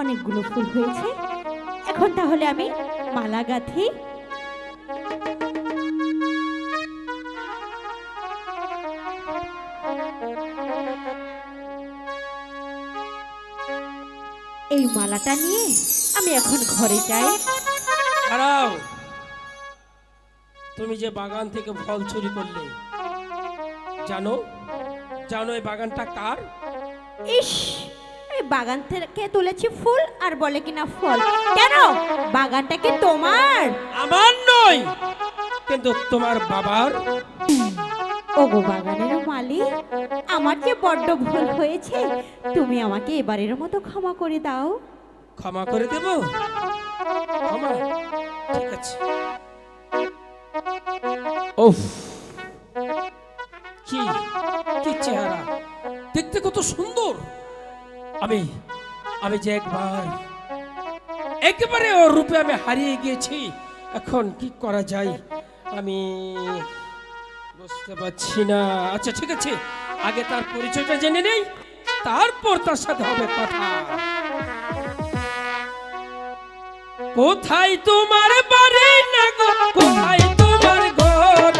অনেকগুলো ফুল হয়েছে। এখন তাহলে আমি মালা গাঁথি এই মালাটা নিয়ে আমি এখন ঘরে যাই। দাঁড়াও। তুমি যে বাগান থেকে ফল চুরি করলে জানো? জানো এই বাগানটা কার? ইস! এই বাগান থেকে তুলেছি ফুল আর বলে কিনা ফল। কেন? বাগানটা কি তোমার? আমার নয় কিন্তু তোমার বাবার। ওগো বাগানের মালিক আমার যে বড্ড ভুল হয়েছে তুমি আমাকে এবারের মতো ক্ষমা করে দাও। ক্ষমা করে দেব? ক্ষমা? ঠিক আছে। ওফ কি কি চেহারা। দেখতে কত সুন্দর। আমি আমি যে একবার একেবারে ওর রূপে আমি হারিয়ে গিয়েছি, এখন কি করা যায়? আমি বুঝতে পারছি না। আচ্ছা ঠিক আছে, আগে তার পরিচয়টা জেনে নেই, তারপর তার সাথে হবে কথা। কোথায় তোমার বাড়ি না কোথায় তোমার ঘর?